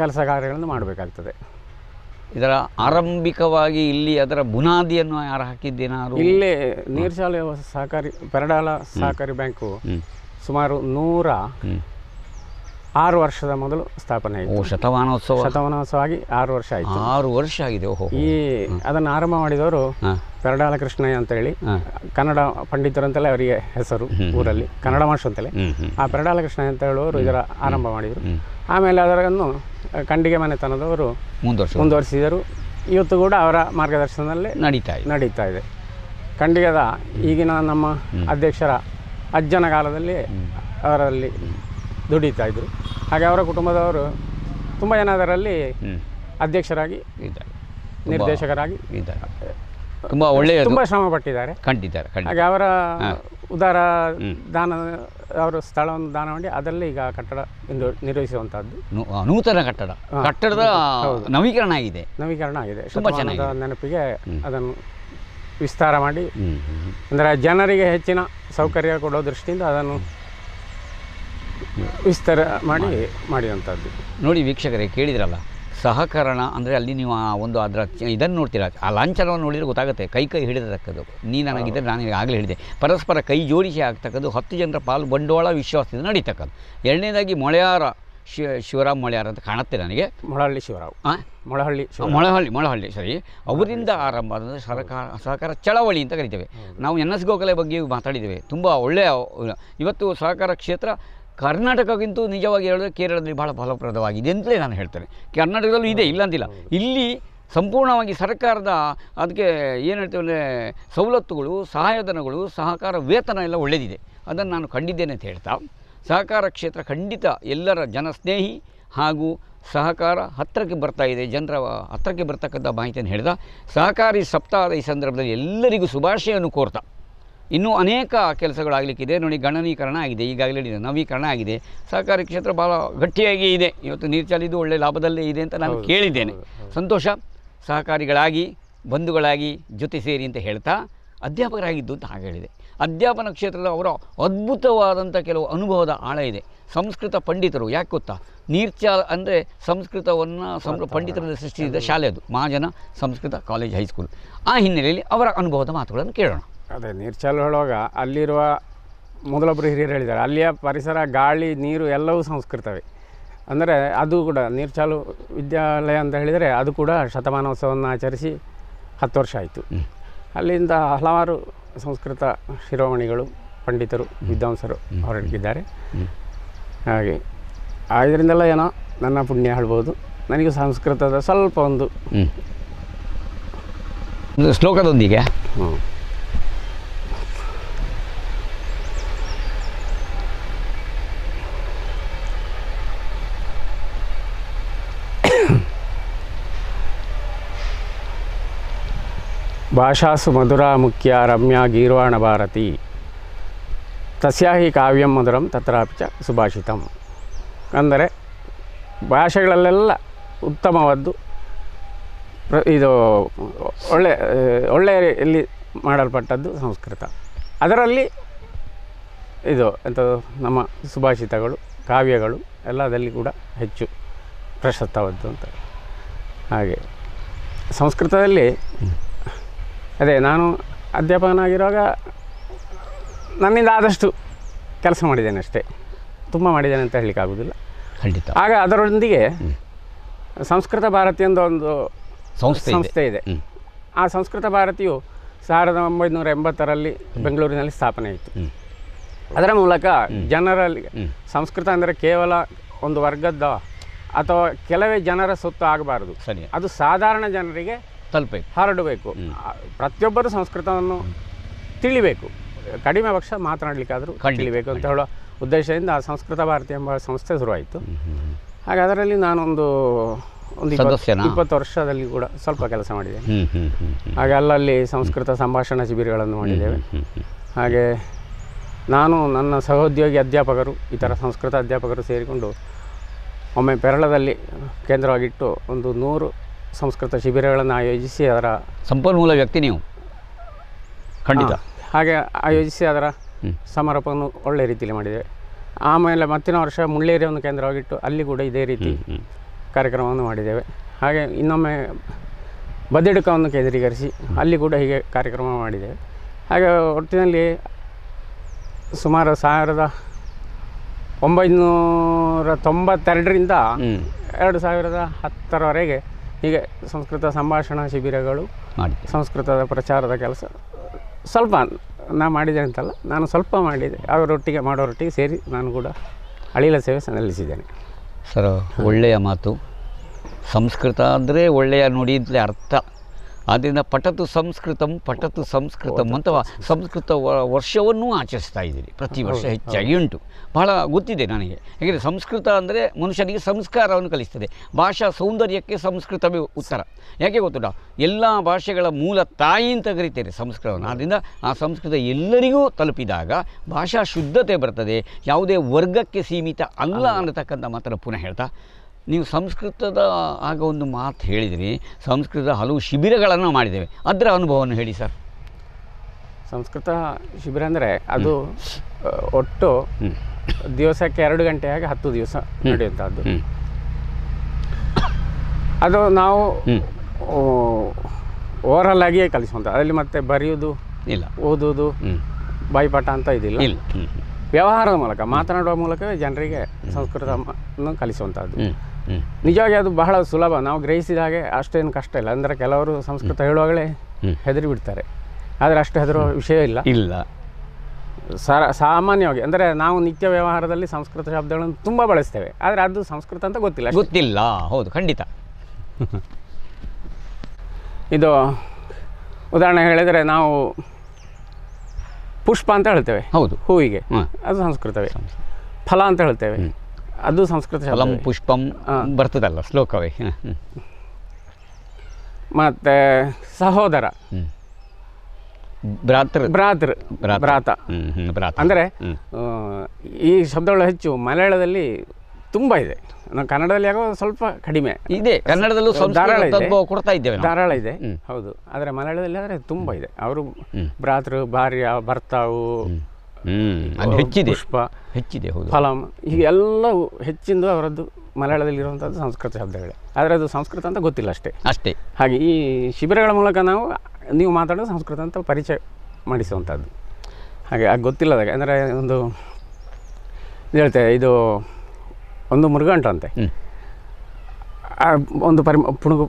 ಕೆಲಸ ಕಾರ್ಯಗಳನ್ನು ಮಾಡಬೇಕಾಗ್ತದೆ. ಇದರ ಆರಂಭಿಕವಾಗಿ ಇಲ್ಲಿ ಅದರ ಬುನಾದಿಯನ್ನು ಯಾರು ಹಾಕಿದ್ದೇನಾರು ಇಲ್ಲಿ ನೀರ್ಶಾಲೆ ಸಹಕಾರಿ ಪೆರಡಾಲ ಸಹಕಾರಿ ಬ್ಯಾಂಕು ಸುಮಾರು ನೂರ ಆರು ವರ್ಷದ ಮೊದಲು ಸ್ಥಾಪನೆ ಆಯಿತು. ಶತಮಾನೋತ್ಸವ? ಶತಮಾನೋತ್ಸವ ಆಗಿ ಆರು ವರ್ಷ ಆಯಿತು. ಆರು ವರ್ಷ ಆಗಿದೆ ಓಹೋ ಈ ಅದನ್ನು ಆರಂಭ ಮಾಡಿದವರು ಪೆರಡಾಲ ಕೃಷ್ಣಯ್ಯ ಅಂತ ಹೇಳಿ ಕನ್ನಡ ಪಂಡಿತರು ಅಂತಲೇ ಅವರಿಗೆ ಹೆಸರು ಊರಲ್ಲಿ ಕನ್ನಡ ಮಾಸ್ಟರ್ ಅಂತಲೇ. ಆ ಪೆರಡಾಲ ಕೃಷ್ಣಯ್ಯ ಅಂತ ಹೇಳುವವರು ಇದರ ಆರಂಭ ಮಾಡಿದರು. ಆಮೇಲೆ ಅದರನ್ನು ಕಂಡಿಗೆ ಮನೆತನದವರು ಮುಂದುವರ್ಸ ಮುಂದುವರಿಸಿದರು. ಇವತ್ತು ಕೂಡ ಅವರ ಮಾರ್ಗದರ್ಶನದಲ್ಲಿ ನಡೀತಾ ಇದೆ. ನಡೀತಾ ಇದೆ. ಖಂಡಿಗದ ಈಗಿನ ನಮ್ಮ ಅಧ್ಯಕ್ಷರ ಅಜ್ಜನ ಕಾಲದಲ್ಲಿ ಅವರಲ್ಲಿ ದುಡಿತಾ ಇದ್ದರು ಹಾಗೆ ಅವರ ಕುಟುಂಬದವರು ತುಂಬ ಜನ ಅದರಲ್ಲಿ ಅಧ್ಯಕ್ಷರಾಗಿ ಇದ್ದಾರೆ. ನಿರ್ದೇಶಕರಾಗಿ ಇದ್ದಾರೆ. ತುಂಬ ಒಳ್ಳೆಯದು. ತುಂಬ ಶ್ರಮ ಪಟ್ಟಿದ್ದಾರೆ ಕಂಡಿದ್ದಾರೆ ಹಾಗೆ ಅವರ ಉದಾರ ದಾನ ಅವರು ಸ್ಥಳವನ್ನು ದಾನ ಮಾಡಿ ಅದರಲ್ಲಿ ಈಗ ಕಟ್ಟಡ ಇಂದು ನಿರ್ವಹಿಸುವಂತಹದ್ದು. ನೂತನ ಕಟ್ಟಡ. ಕಟ್ಟಡದ ನವೀಕರಣ ಆಗಿದೆ. ನವೀಕರಣ ಆಗಿದೆ. ಶತಮಾನದ ನೆನಪಿಗೆ ಅದನ್ನು ವಿಸ್ತಾರ ಮಾಡಿ. ಅಂದರೆ ಜನರಿಗೆ ಹೆಚ್ಚಿನ ಸೌಕರ್ಯ ಕೊಡೋ ದೃಷ್ಟಿಯಿಂದ ಅದನ್ನು ವಿಸ್ತಾರ ಮಾಡಿ. ಮಾಡಿದಂಥದ್ದು. ನೋಡಿ ವೀಕ್ಷಕರೇ ಕೇಳಿದ್ರಲ್ಲ ಸಹಕರಣ ಅಂದರೆ ಅಲ್ಲಿ ನೀವು ಆ ಒಂದು ಅದರ ಇದನ್ನು ನೋಡ್ತೀರಾ? ಆ ಲಾಂಛನವನ್ನು ನೋಡಿದರೆ ಗೊತ್ತಾಗುತ್ತೆ. ಕೈ ಕೈ ಹಿಡಿದತಕ್ಕದ್ದು. ನೀ ನನಗಿದ್ದರೆ ನಾನು ಆಗಲೇ ಹೇಳಿದೆ. ಪರಸ್ಪರ ಕೈ ಜೋಡಿಸಿ ಆಗ್ತಕ್ಕದ್ದು ಹತ್ತು ಜನರ ಪಾಲು ಬಂಡವಾಳ ವಿಶ್ವಾಸದಿಂದ ನಡೀತಕ್ಕದ್ದು. ಎರಡನೇದಾಗಿ ಮೊಳೆಯಾರ ಶಿವ ಶಿವರಾಮ್ ಮೊಳೆಯಾರ ಅಂತ ಕಾಣುತ್ತೆ ನನಗೆ. ಮೊಳಹಳ್ಳಿ ಶಿವರಾವ್? ಮೊಳಹಳ್ಳಿ ಮೊಳಹಳ್ಳಿ ಮೊಳಹಳ್ಳಿ ಸರಿ. ಅವರಿಂದ ಆರಂಭ ಆದ ಸಹಕಾರ ಸಹಕಾರ ಚಳವಳಿ ಅಂತ ಕರಿತೇವೆ. ನಾವು ಎನ್ ಎಸ್ ಗೋಖಲೆ ಬಗ್ಗೆ ಮಾತಾಡಿದ್ದೇವೆ. ತುಂಬ ಒಳ್ಳೆಯ ಇವತ್ತು ಸಹಕಾರ ಕ್ಷೇತ್ರ ಕರ್ನಾಟಕಕ್ಕಿಂತ ನಿಜವಾಗಿ ಹೇಳಿದ್ರೆ ಕೇರಳದಲ್ಲಿ ಬಹಳ ಫಲಪ್ರದವಾಗಿದೆ ಅಂತಲೇ ನಾನು ಹೇಳ್ತೇನೆ. ಕರ್ನಾಟಕದಲ್ಲೂ ಇದೆ, ಇಲ್ಲ ಅಂತಿಲ್ಲ. ಇಲ್ಲಿ ಸಂಪೂರ್ಣವಾಗಿ ಸರ್ಕಾರದ ಅದಕ್ಕೆ ಏನು ಹೇಳ್ತೇವೆ ಅಂದರೆ ಸವಲತ್ತುಗಳು, ಸಹಾಯಧನಗಳು, ಸಹಕಾರ ವೇತನ ಎಲ್ಲ ಒಳ್ಳೆಯದಿದೆ ಅದನ್ನು ನಾನು ಕಂಡಿದ್ದೇನೆ ಅಂತ ಹೇಳ್ತಾ, ಸಹಕಾರ ಕ್ಷೇತ್ರ ಖಂಡಿತ ಎಲ್ಲರ ಜನಸ್ನೇಹಿ ಹಾಗೂ ಸಹಕಾರ ಹತ್ತಿರಕ್ಕೆ ಬರ್ತಾ ಇದೆ. ಜನರ ಹತ್ತಿರಕ್ಕೆ ಬರ್ತಕ್ಕಂಥ ಮಾಹಿತಿಯನ್ನು ಹೇಳಿದ, ಸಹಕಾರಿ ಸಪ್ತಾಹದ ಈ ಸಂದರ್ಭದಲ್ಲಿ ಎಲ್ಲರಿಗೂ ಶುಭಾಶಯವನ್ನು ಕೋರ್ತಾ. ಇನ್ನೂ ಅನೇಕ ಕೆಲಸಗಳಾಗಲಿಕ್ಕಿದೆ. ನೋಡಿ ಗಣನೀಕರಣ ಆಗಿದೆ. ಈಗಾಗಲೇ ನವೀಕರಣ ಆಗಿದೆ. ಸಹಕಾರಿ ಕ್ಷೇತ್ರ ಭಾಳ ಗಟ್ಟಿಯಾಗಿ ಇದೆ. ಇವತ್ತು ನೀರ್ಚಾಲಿದು ಒಳ್ಳೆ ಲಾಭದಲ್ಲೇ ಇದೆ ಅಂತ ನಾನು ಕೇಳಿದ್ದೇನೆ. ಸಂತೋಷ ಸಹಕಾರಿಗಳಾಗಿ ಬಂಧುಗಳಾಗಿ ಜೊತೆ ಸೇರಿ ಅಂತ ಹೇಳ್ತಾ ಅಧ್ಯಾಪಕರಾಗಿದ್ದು ಅಂತ ಹಾಗೆ ಹೇಳಿದೆ. ಅಧ್ಯಾಪನ ಕ್ಷೇತ್ರದ ಅವರ ಅದ್ಭುತವಾದಂಥ ಕೆಲವು ಅನುಭವದ ಆಳ ಇದೆ. ಸಂಸ್ಕೃತ ಪಂಡಿತರು ಯಾಕೆ ಗೊತ್ತಾ? ನೀರ್ಚಾಲ್ ಅಂದರೆ ಸಂಸ್ಕೃತವನ್ನು ಸಂ ಪಂಡಿತರನ್ನು ಸೃಷ್ಟಿಸಿದ ಶಾಲೆ ಅದು. Mahajana Sanskrit college high school. ಆ ಹಿನ್ನೆಲೆಯಲ್ಲಿ ಅವರ ಅನುಭವದ ಮಾತುಗಳನ್ನು ಕೇಳೋಣ. ಅದೇ ನೀರ್ಚಾಲು ಹೇಳುವಾಗ ಅಲ್ಲಿರುವ ಮೊದಲೊಬ್ಬರು ಹಿರಿಯರು ಹೇಳಿದ್ದಾರೆ ಅಲ್ಲಿಯ ಪರಿಸರ ಗಾಳಿ ನೀರು ಎಲ್ಲವೂ ಸಂಸ್ಕೃತವೇ. ಅಂದರೆ ಅದು ಕೂಡ ನೀರ್ಚಾಲು ವಿದ್ಯಾಲಯ ಅಂತ ಹೇಳಿದರೆ ಅದು ಕೂಡ ಶತಮಾನೋತ್ಸವವನ್ನು ಆಚರಿಸಿ ಹತ್ತು ವರ್ಷ ಆಯಿತು. ಅಲ್ಲಿಂದ ಹಲವಾರು ಸಂಸ್ಕೃತ ಶಿರೋಮಣಿಗಳು ಪಂಡಿತರು ವಿದ್ವಾಂಸರು ಹೊರಟಿದ್ದಾರೆ. ಹಾಗೆ ಇದರಿಂದೆಲ್ಲ ಏನೋ ನನ್ನ ಪುಣ್ಯ ಹೇಳ್ಬೋದು. ನನಗೆ ಸಂಸ್ಕೃತದ ಸ್ವಲ್ಪ ಒಂದು ಹ್ಞೂ ಒಂದು ಶ್ಲೋಕದೊಂದಿಗೆ. ಭಾಷಾಸು ಮಧುರ ಮುಖ್ಯ ರಮ್ಯಾ ಗೀರ್ವಾಣ ಭಾರತಿ. ತಸ್ಯಾಹಿ ಕಾವ್ಯಂ ಮಧುರಂ ತತ್ರಾಪಿ ಚ ಸುಭಾಷಿತಂ. ಅಂದರೆ ಭಾಷೆಗಳಲ್ಲೆಲ್ಲ ಉತ್ತಮವಾದ್ದು ಇದು ಒಳ್ಳೆ ಇಲ್ಲಿ ಮಾಡಲ್ಪಟ್ಟದ್ದು ಸಂಸ್ಕೃತ. ಅದರಲ್ಲಿ ಇದು ಎಂಥದ್ದು ನಮ್ಮ ಸುಭಾಷಿತಗಳು, ಕಾವ್ಯಗಳು ಎಲ್ಲದಲ್ಲಿ ಕೂಡ ಹೆಚ್ಚು ಪ್ರಶಸ್ತವಾದ್ದು ಅಂತ. ಹಾಗೆ ಸಂಸ್ಕೃತದಲ್ಲಿ ಅದೇ ನಾನು ಅಧ್ಯಾಪಕನಾಗಿರುವಾಗ ನನ್ನಿಂದ ಆದಷ್ಟು ಕೆಲಸ ಮಾಡಿದ್ದೇನೆ ಅಷ್ಟೇ. ತುಂಬ ಮಾಡಿದ್ದೇನೆ ಅಂತ ಹೇಳಲಿಕ್ಕಾಗೋದಿಲ್ಲ ಖಂಡಿತ. ಆಗ ಅದರೊಂದಿಗೆ ಸಂಸ್ಕೃತ ಭಾರತಿ ಅಂತ ಒಂದು ಸಂಸ್ಥೆ ಇದೆ. ಸಂಸ್ಥೆ ಇದೆ. ಆ ಸಂಸ್ಕೃತ ಭಾರತಿಯು ಸಾವಿರದ ಒಂಬೈನೂರ ಎಂಬತ್ತರಲ್ಲಿ ಬೆಂಗಳೂರಿನಲ್ಲಿ ಸ್ಥಾಪನೆ ಆಯಿತು. ಅದರ ಮೂಲಕ ಜನರಲ್ಲಿ ಸಂಸ್ಕೃತ ಅಂದರೆ ಕೇವಲ ಒಂದು ವರ್ಗದ ಅಥವಾ ಕೆಲವೇ ಜನರ ಸೊತ್ತು ಆಗಬಾರದು. ಸರಿ ಅದು ಸಾಧಾರಣ ಜನರಿಗೆ ತಲುಪಬೇಕು. ಹರಡಬೇಕು. ಪ್ರತಿಯೊಬ್ಬರು ಸಂಸ್ಕೃತವನ್ನು ತಿಳಿಬೇಕು. ಕಡಿಮೆ ಪಕ್ಷ ಮಾತನಾಡಲಿಕ್ಕಾದರೂ ತಿಳಿಬೇಕು ಅಂತ ಹೇಳೋ ಉದ್ದೇಶದಿಂದ ಆ ಸಂಸ್ಕೃತ ಭಾರತಿ ಎಂಬ ಸಂಸ್ಥೆ ಶುರುವಾಯಿತು. ಹಾಗೆ ಅದರಲ್ಲಿ ನಾನೊಂದು ಒಂದು ಇಪ್ಪತ್ತು- ವರ್ಷದಲ್ಲಿ ಕೂಡ ಸ್ವಲ್ಪ ಕೆಲಸ ಮಾಡಿದ್ದೇನೆ. ಹಾಗೆ ಅಲ್ಲಲ್ಲಿ ಸಂಸ್ಕೃತ ಸಂಭಾಷಣಾ ಶಿಬಿರಗಳನ್ನು ಮಾಡಿದ್ದೇವೆ. ಹಾಗೆ ನಾನು ನನ್ನ ಸಹೋದ್ಯೋಗಿ ಅಧ್ಯಾಪಕರು ಇತರ ಸಂಸ್ಕೃತ ಅಧ್ಯಾಪಕರು ಸೇರಿಕೊಂಡು ಒಮ್ಮೆ ಪೆರಳದಲ್ಲಿ ಕೇಂದ್ರವಾಗಿಟ್ಟು ಒಂದು ನೂರು ಸಂಸ್ಕೃತ ಶಿಬಿರಗಳನ್ನು ಆಯೋಜಿಸಿ ಅದರ ಸಂಪನ್ಮೂಲ ವ್ಯಕ್ತಿ ನೀವು? ಖಂಡಿತ. ಹಾಗೆ ಆಯೋಜಿಸಿ ಅದರ. ಸಮಾರೋಪವನ್ನು ಒಳ್ಳೆಯ ರೀತಿಯಲ್ಲಿ ಮಾಡಿದೆ ಆಮೇಲೆ ಮತ್ತಿನ ವರ್ಷ ಮುಳ್ಳೇರಿಯನ್ನು ಕೇಂದ್ರವಾಗಿಟ್ಟು ಅಲ್ಲಿ ಕೂಡ ಇದೇ ರೀತಿ ಕಾರ್ಯಕ್ರಮವನ್ನು ಮಾಡಿದ್ದೇವೆ. ಹಾಗೆ ಇನ್ನೊಮ್ಮೆ ಬದಿಡುಕವನ್ನು ಕೇಂದ್ರೀಕರಿಸಿ ಅಲ್ಲಿ ಕೂಡ ಹೀಗೆ ಕಾರ್ಯಕ್ರಮ ಮಾಡಿದ್ದೇವೆ. ಹಾಗೆ ಒಟ್ಟಿನಲ್ಲಿ ಸುಮಾರು ಸಾವಿರದ ಒಂಬೈನೂರ ತೊಂಬತ್ತೆರಡರಿಂದ. ಎರಡು ಸಾವಿರದ ಹತ್ತರವರೆಗೆ ಹೀಗೆ ಸಂಸ್ಕೃತ ಸಂಭಾಷಣಾ ಶಿಬಿರಗಳು ಮಾಡಿ. ಸಂಸ್ಕೃತದ ಪ್ರಚಾರದ ಕೆಲಸ. ಸ್ವಲ್ಪ ನಾ ಮಾಡಿದೆ ಅಂತಲ್ಲ ನಾನು ಸ್ವಲ್ಪ ಮಾಡಿದೆ. ಅವರೊಟ್ಟಿಗೆ ಮಾಡೋರೊಟ್ಟಿಗೆ ಸೇರಿ ನಾನು ಕೂಡ ಅಳಿಲ ಸೇವೆ ಸಲ್ಲಿಸಿದ್ದೇನೆ. ಸರ್ ಒಳ್ಳೆಯ ಮಾತು. ಸಂಸ್ಕೃತ ಅಂದರೆ ಒಳ್ಳೆಯ ನುಡಿ ಅಂತಲೇ ಅರ್ಥ. ಆದ್ದರಿಂದ ಪಠತು ಸಂಸ್ಕೃತಂ ಪಠತು ಸಂಸ್ಕೃತಂ ಅಂತ ಸಂಸ್ಕೃತ. ವ- ವರ್ಷವನ್ನೂ ಆಚರಿಸ್ತಾ ಇದ್ದೀರಿ. ಪ್ರತಿ ವರ್ಷ ಹೆಚ್ಚಾಗಿ ಉಂಟು. ಬಹಳ ಗೊತ್ತಿದೆ ನನಗೆ. ಯಾಕೆಂದರೆ ಸಂಸ್ಕೃತ ಅಂದರೆ ಮನುಷ್ಯನಿಗೆ ಸಂಸ್ಕಾರವನ್ನು ಕಲಿಸ್ತದೆ. ಭಾಷಾ ಸೌಂದರ್ಯಕ್ಕೆ ಸಂಸ್ಕೃತವೇ ಉತ್ತರ. ಯಾಕೆ ಗೊತ್ತುಂಟ? ಎಲ್ಲ ಭಾಷೆಗಳ ಮೂಲ ತಾಯಿ ಅಂತ ಕರಿತೇನೆ ಸಂಸ್ಕೃತವನ್ನು. ಆದ್ದರಿಂದ ಆ ಸಂಸ್ಕೃತ ಎಲ್ಲರಿಗೂ ತಲುಪಿದಾಗ ಭಾಷಾ ಶುದ್ಧತೆ ಬರ್ತದೆ. ಯಾವುದೇ ವರ್ಗಕ್ಕೆ ಸೀಮಿತ ಅಲ್ಲ ಅನ್ನತಕ್ಕಂಥ ಮಾತನ್ನು ಪುನಃ ಹೇಳ್ತಾ. ನೀವು ಸಂಸ್ಕೃತದ ಆಗ ಒಂದು ಮಾತು ಹೇಳಿದಿರಿ. ಸಂಸ್ಕೃತದ ಹಲವು ಶಿಬಿರಗಳನ್ನು ಮಾಡಿದ್ದೇವೆ. ಅದರ ಅನುಭವವನ್ನು ಹೇಳಿ ಸರ್. ಸಂಸ್ಕೃತ ಶಿಬಿರ ಅಂದರೆ ಅದು ಒಟ್ಟು ದಿವಸಕ್ಕೆ ಎರಡು ಗಂಟೆಯಾಗಿ ಹತ್ತು ದಿವಸ ನಡೆಯುವಂಥದ್ದು. ಅದು ನಾವು ಓವರಾಲ್ ಆಗಿಯೇ ಕಲಿಸುವಂಥ ಅದರಲ್ಲಿ ಮತ್ತೆ ಬರೆಯುವುದು ಇಲ್ಲ. ಓದೋದು ಬಾಯಿಪಾಠ ಅಂತ ಇದಿಲ್ಲ. ಇಲ್ಲ. ವ್ಯವಹಾರದ ಮೂಲಕ ಮಾತನಾಡುವ ಮೂಲಕವೇ ಜನರಿಗೆ ಸಂಸ್ಕೃತವನ್ನು ಕಲಿಸುವಂಥದ್ದು. ನಿಜವಾಗಿ ಅದು ಬಹಳ ಸುಲಭ. ನಾವು ಗ್ರಹಿಸಿದ ಹಾಗೆ ಅಷ್ಟೇನು ಕಷ್ಟ ಇಲ್ಲ. ಅಂದರೆ ಕೆಲವರು ಸಂಸ್ಕೃತ ಹೇಳುವಾಗಲೇ. ಹೆದರಿ ಬಿಡ್ತಾರೆ ಆದರೆ ಅಷ್ಟು ಹೆದರುವ ವಿಷಯ ಇಲ್ಲ. ಇಲ್ಲ. ಸರ ಸಾಮಾನ್ಯವಾಗಿ ಅಂದರೆ ನಾವು ನಿತ್ಯ ವ್ಯವಹಾರದಲ್ಲಿ ಸಂಸ್ಕೃತ ಶಬ್ದಗಳನ್ನು ತುಂಬ ಬಳಸ್ತೇವೆ. ಆದರೆ ಅದು ಸಂಸ್ಕೃತ ಅಂತ ಗೊತ್ತಿಲ್ಲ. ಗೊತ್ತಿಲ್ಲ. ಹೌದು ಖಂಡಿತ. ಇದು ಉದಾಹರಣೆ ಹೇಳಿದರೆ ನಾವು ಪುಷ್ಪ ಅಂತ ಹೇಳ್ತೇವೆ. ಹೌದು. ಹೂವಿಗೆ. ಅದು ಸಂಸ್ಕೃತವೇ. ಫಲ ಅಂತ ಹೇಳ್ತೇವೆ. ಅದು ಸಂಸ್ಕೃತ ಫಲಂ ಪುಷ್ಪಂ ಬರ್ತದಲ್ಲ ಶ್ಲೋಕವೇ? ಮತ್ತೆ ಸಹೋದರ. ಭ್ರಾತೃ. ಭ್ರಾತೃ. ಭ್ರಾತ. ಭ್ರಾತ. ಅಂದರೆ ಈ ಶಬ್ದಗಳು ಹೆಚ್ಚು ಮಲಯಾಳದಲ್ಲಿ ತುಂಬ ಇದೆ. ನಾವು ಕನ್ನಡದಲ್ಲಿ ಆಗೋ ಸ್ವಲ್ಪ ಕಡಿಮೆ. ಇದೆ. ಕನ್ನಡದಲ್ಲೂ ಸ್ವಲ್ಪ ಧಾರಾಳ ಕೊಡ್ತಾ ಇದ್ದೇವೆ ಧಾರಾಳ ಇದೆ. ಹೌದು. ಆದರೆ ಮಲಯಾಳದಲ್ಲಿ ಆದರೆ ತುಂಬ ಇದೆ. ಅವರು. ಭ್ರಾತೃ ಭಾರ್ಯ ಭರ್ತಾವು ಅದು ಹೆಚ್ಚಿದೆ. ಪುಷ್ಪ ಹೆಚ್ಚಿದೆ ಹೌದು. ಫಲಂ ಹೀಗೆಲ್ಲವೂ ಹೆಚ್ಚಿಂದು ಅವರದ್ದು ಮಲಯಾಳದಲ್ಲಿ ಇರುವಂಥದ್ದು ಸಂಸ್ಕೃತ ಶಬ್ದಗಳೇ ಆದರೆ ಅದು ಸಂಸ್ಕೃತ ಅಂತ ಗೊತ್ತಿಲ್ಲ ಅಷ್ಟೇ. ಅಷ್ಟೇ. ಹಾಗೆ ಈ ಶಿಬಿರಗಳ ಮೂಲಕ ನಾವು ನೀವು ಮಾತಾಡೋದು ಸಂಸ್ಕೃತ ಅಂತ ಪರಿಚಯ ಮಾಡಿಸುವಂಥದ್ದು. ಹಾಗೆ ಅದು ಗೊತ್ತಿಲ್ಲದಾಗ ಅಂದರೆ ಒಂದು ಹೇಳ್ತೇವೆ ಇದು ಒಂದು ಮೃಗಂಟು ಅಂತೆ ಒಂದು ಪರಿಮ ಪುಣುಗು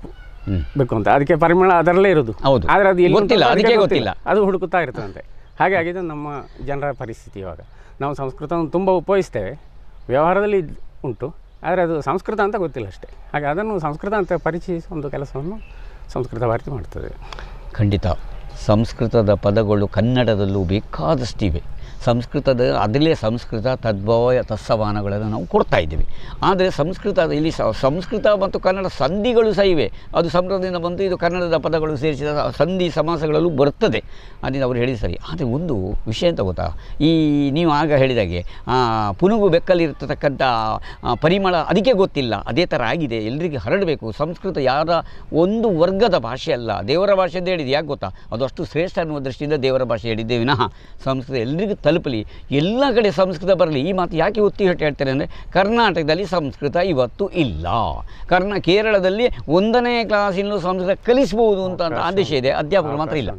ಬೇಕು ಅಂತ. ಅದಕ್ಕೆ ಪರಿಮಳ ಅದರಲ್ಲೇ ಇರೋದು. ಹೌದು. ಆದರೆ ಅದು ಗೊತ್ತಿಲ್ಲ, ಅದಕ್ಕೆ ಗೊತ್ತಿಲ್ಲ. ಅದು ಹುಡುಕುತ್ತಾ ಇರ್ತದಂತೆ. ಹಾಗೆ ಆಗಿದೆ ನಮ್ಮ ಜನರ ಪರಿಸ್ಥಿತಿ ಇವಾಗ. ನಾವು ಸಂಸ್ಕೃತವನ್ನು ತುಂಬ ಉಪಯೋಗಿಸ್ತೇವೆ. ವ್ಯವಹಾರದಲ್ಲಿ ಉಂಟು, ಆದರೆ ಅದು ಸಂಸ್ಕೃತ ಅಂತ ಗೊತ್ತಿಲ್ಲ ಅಷ್ಟೇ. ಹಾಗೆ ಅದನ್ನು ಸಂಸ್ಕೃತ ಅಂತ ಪರಿಚಯಿಸುವ ಒಂದು ಕೆಲಸವನ್ನು ಸಂಸ್ಕೃತ ಭಾರತಿ ಮಾಡ್ತದೆ ಖಂಡಿತ. ಸಂಸ್ಕೃತದ ಪದಗಳು ಕನ್ನಡದಲ್ಲೂ ಬೇಕಾದಷ್ಟಿವೆ. ಸಂಸ್ಕೃತದ ಅದರಲ್ಲೇ ಸಂಸ್ಕೃತ ತದ್ಭವ ತತ್ಸವಾನಗಳನ್ನು ನಾವು ಕೊಡ್ತಾ ಇದ್ದೀವಿ. ಆದರೆ ಸಂಸ್ಕೃತ ಇಲ್ಲಿ ಸಂಸ್ಕೃತ ಮತ್ತು ಕನ್ನಡ ಸಂಧಿಗಳು ಸಹ ಇವೆ. ಅದು ಸಂಸ್ಕೃತದಿಂದ ಬಂತು ಇದು ಕನ್ನಡದ ಪದಗಳು ಸೇರಿಸಿದ ಸಂಧಿ ಸಮಾಸಗಳಲ್ಲೂ ಬರ್ತದೆ ಅದರಿಂದ ಅವರು ಹೇಳಿ ಸರಿ. ಆದರೆ ಒಂದು ವಿಷಯ ಅಂತ ಗೊತ್ತಾ? ಈ ನೀವು ಆಗ ಹೇಳಿದಾಗೆ ಪುನುಗು ಬೆಕ್ಕಲ್ಲಿರ್ತಕ್ಕಂಥ ಆ, ಪರಿಮಳ ಅದಕ್ಕೆ ಗೊತ್ತಿಲ್ಲ. ಅದೇ ಥರ ಆಗಿದೆ. ಎಲ್ಲರಿಗೂ ಹರಡಬೇಕು. ಸಂಸ್ಕೃತ ಯಾರ ಒಂದು ವರ್ಗದ ಭಾಷೆ ಅಲ್ಲ. ದೇವರ ಭಾಷೆ ಅಂತ ಹೇಳಿದ್ದು ಯಾಕೆ ಗೊತ್ತಾ? ಅದು ಅಷ್ಟು ಶ್ರೇಷ್ಠ ಅನ್ನುವ ದೃಷ್ಟಿಯಿಂದ ದೇವರ ಭಾಷೆ ಹೇಳಿದ್ದೆ ವಿನಃ. ಸಂಸ್ಕೃತ ಎಲ್ರಿಗೂ ತಲುಪಲಿ. ಎಲ್ಲ ಕಡೆ ಸಂಸ್ಕೃತ ಬರಲಿ. ಈ ಮಾತು ಯಾಕೆ ಒತ್ತಿ ಹೊಟ್ಟೆ ಹೇಳ್ತಾರೆ ಅಂದರೆ ಕರ್ನಾಟಕದಲ್ಲಿ ಸಂಸ್ಕೃತ ಇವತ್ತು ಇಲ್ಲ. ಕರ್ನ ಕೇರಳದಲ್ಲಿ ಒಂದನೇ ಕ್ಲಾಸಿನಲ್ಲೂ ಸಂಸ್ಕೃತ ಕಲಿಸ್ಬೋದು ಅಂತ ಅಂತ ಆದೇಶ ಇದೆ. ಅಧ್ಯಾಪಕರು ಮಾತ್ರ ಇಲ್ಲ.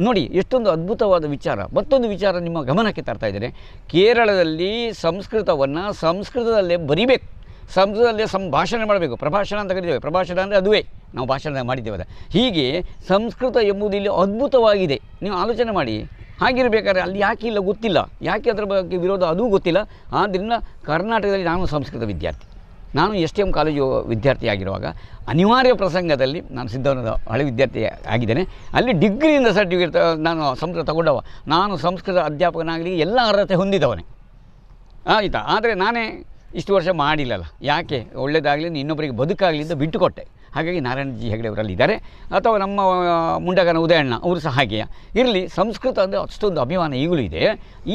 ನೋಡಿ ಎಷ್ಟೊಂದು ಅದ್ಭುತವಾದ ವಿಚಾರ. ಮತ್ತೊಂದು ವಿಚಾರ ನಿಮ್ಮ ಗಮನಕ್ಕೆ ತರ್ತಾ ಇದ್ದೇನೆ. ಕೇರಳದಲ್ಲಿ ಸಂಸ್ಕೃತವನ್ನು ಸಂಸ್ಕೃತದಲ್ಲೇ ಬರಿಬೇಕು. ಸಂಸ್ಕೃತದಲ್ಲೇ ಸಂಭಾಷಣೆ ಮಾಡಬೇಕು. ಪ್ರಭಾಷಣ ಅಂತ ಕರಿತೇವೆ. ಪ್ರಭಾಷಣ ಅಂದರೆ ಅದುವೇ. ನಾವು ಭಾಷಣ ಮಾಡಿದ್ದೇವೆ ಅದ ಹೀಗೆ ಸಂಸ್ಕೃತ ಎಂಬುದು ಇಲ್ಲಿ ಅದ್ಭುತವಾಗಿದೆ. ನೀವು ಆಲೋಚನೆ ಮಾಡಿ. ಹಾಗಿರಬೇಕಾದ್ರೆ ಅಲ್ಲಿ ಯಾಕೆ ಇಲ್ಲ ಗೊತ್ತಿಲ್ಲ. ಯಾಕೆ ಅದರ ಬಗ್ಗೆ ವಿರೋಧ ಅದೂ ಗೊತ್ತಿಲ್ಲ. ಆದ್ದರಿಂದ ಕರ್ನಾಟಕದಲ್ಲಿ ನಾನು ಸಂಸ್ಕೃತ ವಿದ್ಯಾರ್ಥಿ. ನಾನು ಎಸ್ ಟಿ ಎಂ ಕಾಲೇಜು ವಿದ್ಯಾರ್ಥಿಯಾಗಿರುವಾಗ ಅನಿವಾರ್ಯ ಪ್ರಸಂಗದಲ್ಲಿ ನಾನು ಸಿದ್ಧವನದ ಹಳೆ ವಿದ್ಯಾರ್ಥಿ ಆಗಿದ್ದೇನೆ. ಅಲ್ಲಿ ಡಿಗ್ರಿಯಿಂದ ಸರ್ಟಿಫಿಕೇಟ್ ನಾನು ಸಂಸ್ಕೃತ ತಗೊಂಡವ. ನಾನು ಸಂಸ್ಕೃತ ಅಧ್ಯಾಪಕನಾಗಲಿ ಎಲ್ಲ ಅರ್ಹತೆ ಹೊಂದಿದವನೇ. ಆಯಿತಾ? ಆದರೆ ನಾನೇ ಇಷ್ಟು ವರ್ಷ ಮಾಡಿಲ್ಲಲ್ಲ. ಯಾಕೆ? ಒಳ್ಳೆಯದಾಗಲಿ ಇನ್ನೊಬ್ಬರಿಗೆ ಬದುಕಾಗಲಿ ಅಂತ ಬಿಟ್ಟುಕೊಟ್ಟೆ. ಹಾಗಾಗಿ ನಾರಾಯಣ ಜಿ ಹೆಗಡೆ ಅವರಲ್ಲಿ ಇದ್ದಾರೆ ಅಥವಾ ನಮ್ಮ ಮುಂಡಗನ ಉದಯಣ್ಣ ಅವರು ಸಹ ಹಾಗೆಯೇ. ಇರಲಿ ಸಂಸ್ಕೃತ ಅಂದರೆ ಅಷ್ಟೊಂದು ಅಭಿಮಾನ ಈಗಲೂ ಇದೆ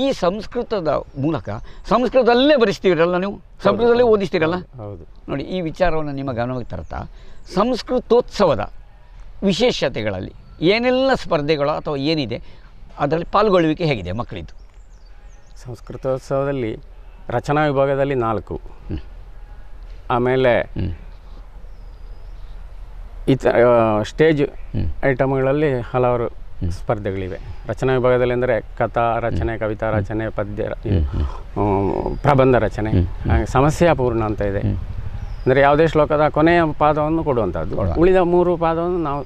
ಈ ಸಂಸ್ಕೃತದ ಮೂಲಕ ಸಂಸ್ಕೃತದಲ್ಲೇ ಬರೆಸ್ತೀರಲ್ಲ ನೀವು? ಸಂಸ್ಕೃತದಲ್ಲೇ ಓದಿಸ್ತೀರಲ್ಲ? ಹೌದು. ನೋಡಿ ಈ ವಿಚಾರವನ್ನು ನಿಮ್ಮ ಗಮನಕ್ಕೆ ತರ್ತಾ ಸಂಸ್ಕೃತೋತ್ಸವದ ವಿಶೇಷತೆಗಳಲ್ಲಿ ಏನೆಲ್ಲ ಸ್ಪರ್ಧೆಗಳು ಅಥವಾ ಏನಿದೆ ಅದರಲ್ಲಿ ಪಾಲ್ಗೊಳ್ಳುವಿಕೆ ಹೇಗಿದೆ ಮಕ್ಕಳಿದ್ದು? ಸಂಸ್ಕೃತೋತ್ಸವದಲ್ಲಿ ರಚನಾ ವಿಭಾಗದಲ್ಲಿ ನಾಲ್ಕು. ಆಮೇಲೆ ಇತ ಸ್ಟೇಜ್. ಐಟಮ್ಗಳಲ್ಲಿ ಹಲವಾರು ಸ್ಪರ್ಧೆಗಳಿವೆ. ರಚನಾ ವಿಭಾಗದಲ್ಲಿ ಅಂದರೆ ಕಥಾ ರಚನೆ ಕವಿತಾ ರಚನೆ ಪದ್ಯ ಪ್ರಬಂಧ ರಚನೆ. ಹಾಗೆ ಸಮಸ್ಯೆ ಪೂರ್ಣ ಅಂತ ಇದೆ. ಅಂದರೆ ಯಾವುದೇ ಶ್ಲೋಕದ ಕೊನೆಯ ಪಾದವನ್ನು ಕೊಡುವಂಥದ್ದು ಉಳಿದ ಮೂರು ಪಾದವನ್ನು ನಾವು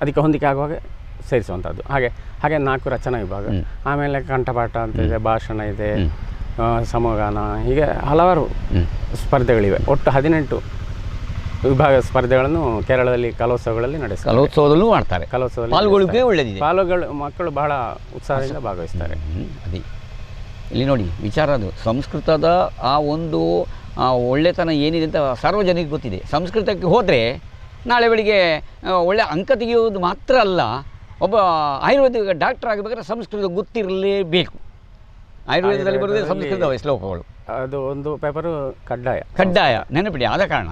ಅದಕ್ಕೆ ಹೊಂದಿಕೆ ಆಗುವಾಗ ಸೇರಿಸುವಂಥದ್ದು. ಹಾಗೆ ಹಾಗೆ ನಾಲ್ಕು ರಚನಾ ವಿಭಾಗ. ಆಮೇಲೆ ಕಂಠಪಾಠ ಅಂತ ಇದೆ ಭಾಷಣ ಇದೆ ಸಮಗಾನ ಹೀಗೆ ಹಲವಾರು ಸ್ಪರ್ಧೆಗಳಿವೆ. ಒಟ್ಟು ಹದಿನೆಂಟು ವಿಭಾಗ ಸ್ಪರ್ಧೆಗಳನ್ನು ಕೇರಳದಲ್ಲಿ ಕಲೋತ್ಸವಗಳಲ್ಲಿ ನಡೆಸ ಕಲೋತ್ಸವದಲ್ಲೂ ಮಾಡ್ತಾರೆ. ಕಲೋತ್ಸವದಲ್ಲಿ ಪಾಲ್ಗೊಳ್ಳುವಿಕೆ ಒಳ್ಳೆಯದಿದೆ ಪಾಲುಗಳು ಮಕ್ಕಳು ಬಹಳ ಉತ್ಸಾಹದಿಂದ ಭಾಗವಹಿಸ್ತಾರೆ. ಅದೇ. ಇಲ್ಲಿ ನೋಡಿ ವಿಚಾರ ಅದು. ಸಂಸ್ಕೃತದ ಆ ಒಂದು ಒಳ್ಳೆತನ ಏನಿದೆ ಅಂತ ಸಾರ್ವಜನಿಕ ಗೊತ್ತಿದೆ. ಸಂಸ್ಕೃತಕ್ಕೆ ಹೋದರೆ ನಾಳೆ ಬೆಳಿಗ್ಗೆ ಒಳ್ಳೆ ಅಂಕ ತೆಗೆಯೋದು ಮಾತ್ರ ಅಲ್ಲ ಒಬ್ಬ ಆಯುರ್ವೇದಿಕ ಡಾಕ್ಟರ್ ಆಗಬೇಕಾದ್ರೆ ಸಂಸ್ಕೃತ ಗೊತ್ತಿರಲೇಬೇಕು. ಆಯುರ್ವೇದದಲ್ಲಿ ಬರೋದೇ ಸಂಸ್ಕೃತ ಶ್ಲೋಕಗಳು. ಅದು ಒಂದು ಪೇಪರು ಕಡ್ಡಾಯ. ಕಡ್ಡಾಯ. ನೆನಪಿಡಿ ಆದ ಕಾರಣ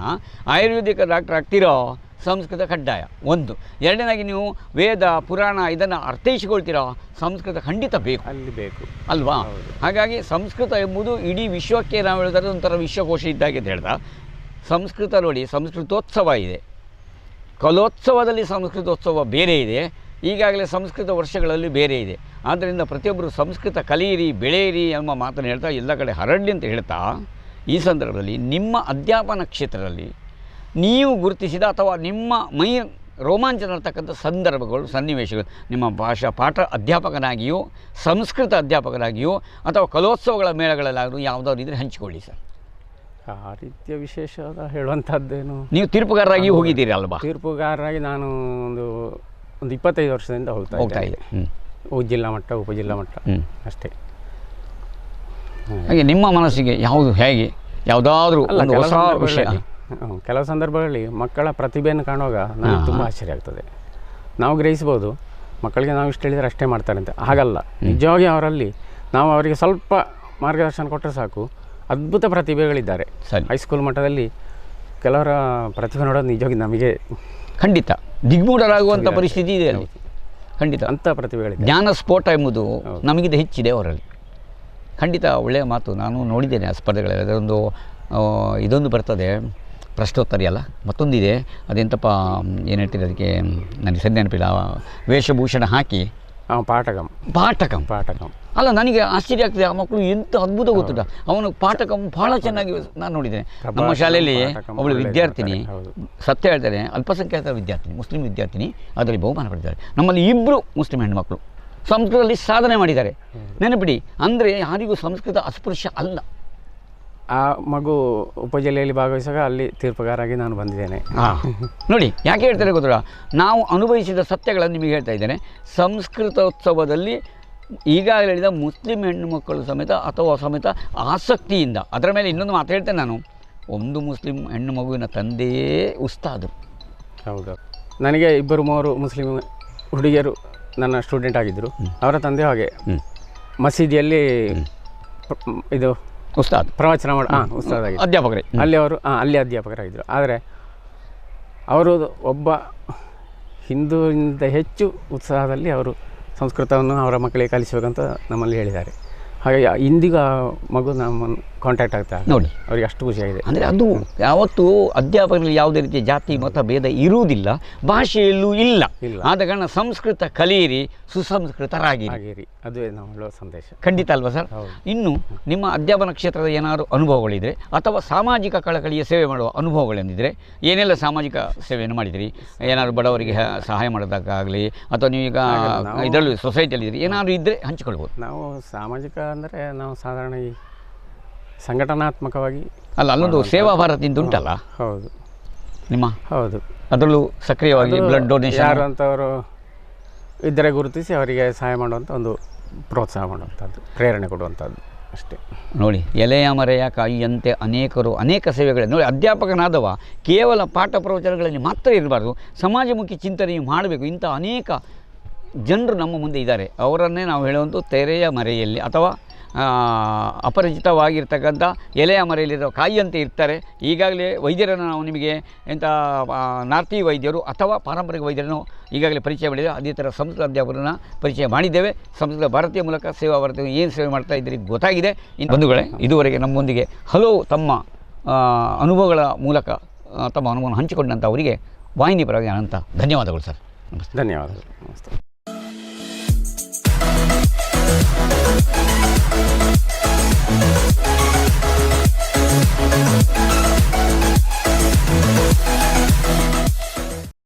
ಆಯುರ್ವೇದಿಕ ಡಾಕ್ಟರ್ ಆಗ್ತಿರೋ ಸಂಸ್ಕೃತ ಕಡ್ಡಾಯ. ಒಂದು. ಎರಡನೇದಾಗಿ ನೀವು ವೇದ ಪುರಾಣ ಇದನ್ನು ಅರ್ಥೈಸಿಕೊಳ್ತೀರೋ ಸಂಸ್ಕೃತ ಖಂಡಿತ ಬೇಕು. ಅಲ್ಲಿ ಬೇಕು. ಅಲ್ವಾ? ಹಾಗಾಗಿ ಸಂಸ್ಕೃತ ಎಂಬುದು ಇಡೀ ವಿಶ್ವಕ್ಕೆ ನಾವು ಹೇಳಿದ್ರೆ ಒಂಥರ ವಿಶ್ವಕೋಶ ಇದ್ದಾಗೆ ಅಂತ ಹೇಳ್ದ. ಸಂಸ್ಕೃತ ನೋಡಿ ಸಂಸ್ಕೃತೋತ್ಸವ ಇದೆ. ಕಲೋತ್ಸವದಲ್ಲಿ ಸಂಸ್ಕೃತೋತ್ಸವ ಬೇರೆ ಇದೆ. ಈಗಾಗಲೇ ಸಂಸ್ಕೃತ ವರ್ಷಗಳಲ್ಲಿ ಬೇರೆ ಇದೆ. ಆದ್ದರಿಂದ ಪ್ರತಿಯೊಬ್ಬರು ಸಂಸ್ಕೃತ ಕಲಿಯಿರಿ ಬೆಳೆಯಿರಿ ಎಂಬ ಮಾತನ್ನು ಹೇಳ್ತಾ ಎಲ್ಲ ಕಡೆ ಹರಡಲಿ ಅಂತ ಹೇಳ್ತಾ ಈ ಸಂದರ್ಭದಲ್ಲಿ ನಿಮ್ಮ ಅಧ್ಯಾಪನ ಕ್ಷೇತ್ರದಲ್ಲಿ ನೀವು ಗುರುತಿಸಿದ ಅಥವಾ ನಿಮ್ಮ ಮೈ ರೋಮಾಂಚನ ಇರ್ತಕ್ಕಂಥ ಸಂದರ್ಭಗಳು ಸನ್ನಿವೇಶಗಳು ನಿಮ್ಮ ಭಾಷಾ ಪಾಠ ಅಧ್ಯಾಪಕನಾಗಿಯೋ ಸಂಸ್ಕೃತ ಅಧ್ಯಾಪಕರಾಗಿಯೋ ಅಥವಾ ಕಲೋತ್ಸವಗಳ ಮೇಳಗಳಲ್ಲಾದರೂ ಯಾವುದಾದ್ರು ಇದ್ರೆ ಹಂಚಿಕೊಳ್ಳಿ ಸರ್. ಆ ರೀತಿಯ ವಿಶೇಷವಾದ ಹೇಳುವಂಥದ್ದೇನು ನೀವು ತೀರ್ಪುಗಾರರಾಗಿ ಹೋಗಿದ್ದೀರಿ ಅಲ್ವಾ? ತೀರ್ಪುಗಾರರಾಗಿ ನಾನು ಒಂದು ಒಂದು ಇಪ್ಪತ್ತೈದು ವರ್ಷದಿಂದ ಹೋಗ್ತಾ ಹೋಗ್ತಾ ಇದ್ದೆ ಇದೆ ಹ್ಞೂ ಜಿಲ್ಲಾ ಮಟ್ಟ ಉಪಜಿಲ್ಲಾ ಮಟ್ಟ. ಅಷ್ಟೇ. ಹಾಗೆ ನಿಮ್ಮ ಮನಸ್ಸಿಗೆ ಯಾವುದು ಹೇಗೆ? ಯಾವುದಾದ್ರೂ ಹೊಸ ವಿಷಯ. ಸಂದರ್ಭಗಳಲ್ಲಿ ಕೆಲವು ಸಂದರ್ಭಗಳಲ್ಲಿ ಮಕ್ಕಳ ಪ್ರತಿಭೆಯನ್ನು ಕಾಣುವಾಗ ನನಗೆ ತುಂಬ ಆಶ್ಚರ್ಯ ಆಗ್ತದೆ. ನಾವು ಗ್ರಹಿಸ್ಬೋದು ಮಕ್ಕಳಿಗೆ ನಾವು ಇಷ್ಟು ಹೇಳಿದರೆ ಅಷ್ಟೇ ಮಾಡ್ತಾರೆ ಅಂತ. ಹಾಗಲ್ಲ. ನಿಜವಾಗಿ ಅವರಲ್ಲಿ ನಾವು ಅವರಿಗೆ ಸ್ವಲ್ಪ ಮಾರ್ಗದರ್ಶನ ಕೊಟ್ಟರೆ ಸಾಕು. ಅದ್ಭುತ ಪ್ರತಿಭೆಗಳಿದ್ದಾರೆ. ಹೈಸ್ಕೂಲ್ ಮಟ್ಟದಲ್ಲಿ ಕೆಲವರ ಪ್ರತಿಭೆ ನೋಡೋದು ನಿಜವಾಗಿ ನಮಗೆ ಖಂಡಿತ. ದಿಗ್ಮೂಢರಾಗುವಂಥ ಪರಿಸ್ಥಿತಿ ಇದೆ ಅಲ್ಲಿ. ಖಂಡಿತ. ಅಂಥ ಪ್ರತಿಭೆಗಳು ಜ್ಞಾನ ಸ್ಫೋಟ ಎಂಬುದು ನಮಗಿಂತ ಹೆಚ್ಚಿದೆ ಅವರಲ್ಲಿ. ಖಂಡಿತ ಒಳ್ಳೆಯ ಮಾತು. ನಾನು ನೋಡಿದ್ದೇನೆ ಆ ಸ್ಪರ್ಧೆಗಳಲ್ಲಿ. ಅದರೊಂದು ಆ, ಇದೊಂದು ಬರ್ತದೆ. ಪ್ರಶ್ನೋತ್ತರಿ ಅಲ್ಲ ಮತ್ತೊಂದಿದೆ. ಅದೆಂತಪ್ಪ ಏನು ಹೇಳ್ತೀರಿ ಅದಕ್ಕೆ ನನಗೆ ಸರಿ ನೆನಪಿಲ್ಲ ವೇಷಭೂಷಣ ಹಾಕಿ ಹಾಂ ಪಾಠಕಂ. ಪಾಠಕಂ? ಪಾಠಕಂ. ಅಲ್ಲ ನನಗೆ ಆಶ್ಚರ್ಯ ಆಗ್ತದೆ ಆ ಮಕ್ಕಳು ಎಂತ ಅದ್ಭುತ ಗೊತ್ತುಂಟ? ಅವನು ಪಾಠಕಂ ಬಹಳ ಚೆನ್ನಾಗಿ ನಾನು ನೋಡಿದ್ದೇನೆ. ನಮ್ಮ ಶಾಲೆಯಲ್ಲಿ ಒಬ್ಬಳು ವಿದ್ಯಾರ್ಥಿನಿ ಸತ್ಯ ಹೇಳ್ತಾರೆ ಅಲ್ಪಸಂಖ್ಯಾತ ವಿದ್ಯಾರ್ಥಿನಿ ಮುಸ್ಲಿಂ ವಿದ್ಯಾರ್ಥಿನಿ ಅದರಲ್ಲಿ ಬಹುಮಾನ ಪಡೆದಿದ್ದಾರೆ. ನಮ್ಮಲ್ಲಿ ಇಬ್ಬರು ಮುಸ್ಲಿಂ ಹೆಣ್ಮಕ್ಳು ಸಂಸ್ಕೃತದಲ್ಲಿ ಸಾಧನೆ ಮಾಡಿದ್ದಾರೆ. ನೆನಪಿಡಿ ಅಂದರೆ ಯಾರಿಗೂ ಸಂಸ್ಕೃತ ಅಸ್ಪೃಶ್ಯ ಅಲ್ಲ. ಆ ಮಗು ಉಪಜಿಲ್ಲೆಯಲ್ಲಿ ಭಾಗವಹಿಸುವಾಗ ಅಲ್ಲಿ ತೀರ್ಪುಗಾರಾಗಿ ನಾನು ಬಂದಿದ್ದೇನೆ. ನೋಡಿ ಯಾಕೆ ಹೇಳ್ತಾರೆ ಗೊತ್ತಿಲ್ಲ ನಾವು ಅನುಭವಿಸಿದ ಸತ್ಯಗಳನ್ನು ನಿಮಗೆ ಹೇಳ್ತಾ ಇದ್ದೇನೆ. ಸಂಸ್ಕೃತೋತ್ಸವದಲ್ಲಿ ಈಗಾಗಲೇ ಹೇಳಿದ ಮುಸ್ಲಿಂ ಹೆಣ್ಣು ಮಕ್ಕಳು ಸಮೇತ ಅಥವಾ ಸಮೇತ ಆಸಕ್ತಿಯಿಂದ ಅದರ ಮೇಲೆ ಇನ್ನೊಂದು ಮಾತು ಹೇಳ್ತೇನೆ ನಾನು. ಒಂದು ಮುಸ್ಲಿಂ ಹೆಣ್ಣು ಮಗುವಿನ ತಂದೆಯೇ ಉಸ್ತಾದರು. ಹೌದು. ನನಗೆ ಇಬ್ಬರು ಮೂವರು ಮುಸ್ಲಿಂ ಹುಡುಗಿಯರು ನನ್ನ ಸ್ಟೂಡೆಂಟ್ ಆಗಿದ್ದರು ಅವರ ತಂದೆ ಹಾಗೆ. ಮಸೀದಿಯಲ್ಲಿ ಇದು ಉಸ್ತಾದ್. ಪ್ರವಚನ ಮಾಡಿ ಹಾಂ ಉಸ್ತಾದಾಗಿ. ಅಧ್ಯಾಪಕರೇ. ಅಲ್ಲಿ ಅವರು ಹಾಂ ಅಲ್ಲಿ ಅಧ್ಯಾಪಕರಾಗಿದ್ದರು ಆದರೆ ಅವರು ಒಬ್ಬ ಹಿಂದೂವಿಂದ ಹೆಚ್ಚು ಉತ್ಸಾಹದಲ್ಲಿ ಅವರು ಸಂಸ್ಕೃತವನ್ನು ಅವರ ಮಕ್ಕಳಿಗೆ ಕಲಿಸಬೇಕಂತ ನಮ್ಮಲ್ಲಿ ಹೇಳಿದ್ದಾರೆ. ಹಾಗೆ ಇಂದಿಗೂ ಆ ಮಗು ನಮ್ಮನ್ನು ಕಾಂಟ್ಯಾಕ್ಟ್ ಆಗ್ತಾ ನೋಡಿ. ಅವರಿಗೆ ಅಷ್ಟು ಖುಷಿಯಾಗಿದೆ ಅಂದರೆ ಅದು ಯಾವತ್ತೂ ಅಧ್ಯಾಪಕರಲ್ಲಿ ಯಾವುದೇ ರೀತಿಯ ಜಾತಿ ಮತ ಭೇದ ಇರುವುದಿಲ್ಲ. ಭಾಷೆಯಲ್ಲೂ ಇಲ್ಲ. ಇಲ್ಲ. ಆದ ಕಾರಣ ಸಂಸ್ಕೃತ ಕಲಿಯಿರಿ ಸುಸಂಸ್ಕೃತರಾಗಿರಿ. ಅದುವೇ ನಾವು ಹೇಳುವ ಸಂದೇಶ. ಖಂಡಿತ ಅಲ್ವಾ ಸರ್? ಇನ್ನು ನಿಮ್ಮ ಅಧ್ಯಾಪನ ಕ್ಷೇತ್ರದ ಏನಾದರೂ ಅನುಭವಗಳಿದ್ರೆ ಅಥವಾ ಸಾಮಾಜಿಕ ಕಳಕಳಿಯ ಸೇವೆ ಮಾಡುವ ಅನುಭವಗಳೇನಿದ್ರೆ ಏನೆಲ್ಲ ಸಾಮಾಜಿಕ ಸೇವೆಯನ್ನು ಮಾಡಿದಿರಿ? ಏನಾದರೂ ಬಡವರಿಗೆ ಸಹಾಯ ಮಾಡೋದಕ್ಕಾಗಲಿ ಅಥವಾ ನೀವೀಗ ಇದರಲ್ಲಿ ಸೊಸೈಟಿಯಲ್ಲಿ ಇದ್ರಿ ಏನಾದರೂ ಇದ್ದರೆ ಹಂಚಿಕೊಳ್ಬೋದು. ನಾವು ಸಾಮಾಜಿಕ ಅಂದರೆ ನಾವು ಸಾಧಾರಣ ಈ ಸಂಘಟನಾತ್ಮಕವಾಗಿ ಅಲ್ಲ ಅಲ್ಲೊಂದು ಸೇವಾ ಭಾರತದಿಂದ ಉಂಟಲ್ಲ? ಹೌದು. ನಿಮ್ಮ? ಹೌದು. ಅದರಲ್ಲೂ ಸಕ್ರಿಯವಾಗಿ ಅದು ಬ್ಲಡ್ ಡೊನೇಷನ್ ಯಾರು ಅಂತವರು ಇದ್ದರೆ ಗುರುತಿಸಿ ಅವರಿಗೆ ಸಹಾಯ ಮಾಡುವಂಥ ಒಂದು ಪ್ರೋತ್ಸಾಹ ಮಾಡುವಂಥದ್ದು, ಪ್ರೇರಣೆ ಕೊಡುವಂಥದ್ದು ಅಷ್ಟೇ. ನೋಡಿ, ಎಲೆಯ ಮರೆಯ ಕಾಯಿಯಂತೆ ಅನೇಕರು ಅನೇಕ ಸೇವೆಗಳು ನೋಡಿ, ಅಧ್ಯಾಪಕನಾದವ ಕೇವಲ ಪಾಠ ಪ್ರವಚನಗಳಲ್ಲಿ ಮಾತ್ರ ಇರಬಾರ್ದು, ಸಮಾಜಮುಖಿ ಚಿಂತನೆಯು ಮಾಡಬೇಕು, ಇಂಥ ಅನೇಕ ಜನರು ನಮ್ಮ ಮುಂದೆ ಇದ್ದಾರೆ. ಅವರನ್ನೇ ನಾವು ಹೇಳುವಂಥ ತೆರೆಯ ಮರೆಯಲ್ಲಿ ಅಥವಾ ಅಪರಿಚಿತವಾಗಿರ್ತಕ್ಕಂಥ ಎಲೆಯ ಮರೆಯಲ್ಲಿರೋ ಕಾಯಿಯಂತೆ ಇರ್ತಾರೆ. ಈಗಾಗಲೇ ವೈದ್ಯರನ್ನು ನಾವು ನಿಮಗೆ ಎಂಥ ನಾರ್ತಿ ವೈದ್ಯರು ಅಥವಾ ಪಾರಂಪರಿಕ ವೈದ್ಯರನ್ನು ಈಗಾಗಲೇ ಪರಿಚಯ ಮಾಡಿದ್ದೇವೆ ಅದೇ ಥರ ಸಂಸ್ಕೃತ ಅಧ್ಯಾಪಕರನ್ನು ಪರಿಚಯ ಮಾಡಿದ್ದೇವೆ. ಸಂಸ್ಕೃತ ಭಾರತೀಯ ಮೂಲಕ ಸೇವಾ ಭಾರತೀಯ ಏನು ಸೇವೆ ಮಾಡ್ತಾ ಇದ್ದೀರಿ ಗೊತ್ತಾಗಿದೆ. ಇನ್ನು ಬಂಧುಗಳೇ, ಇದುವರೆಗೆ ನಮ್ಮೊಂದಿಗೆ ಹಲವು ತಮ್ಮ ಅನುಭವಗಳ ಮೂಲಕ ತಮ್ಮ ಅನುಭವವನ್ನು ಹಂಚಿಕೊಂಡಂಥ ಅವರಿಗೆ ವಾಹಿನಿ ಪರವಾಗಿ ಅನಂತ ಧನ್ಯವಾದಗಳು ಸರ್. ನಮಸ್ತೆ. ಧನ್ಯವಾದಗಳು. ನಮಸ್ತೆ. Thank you.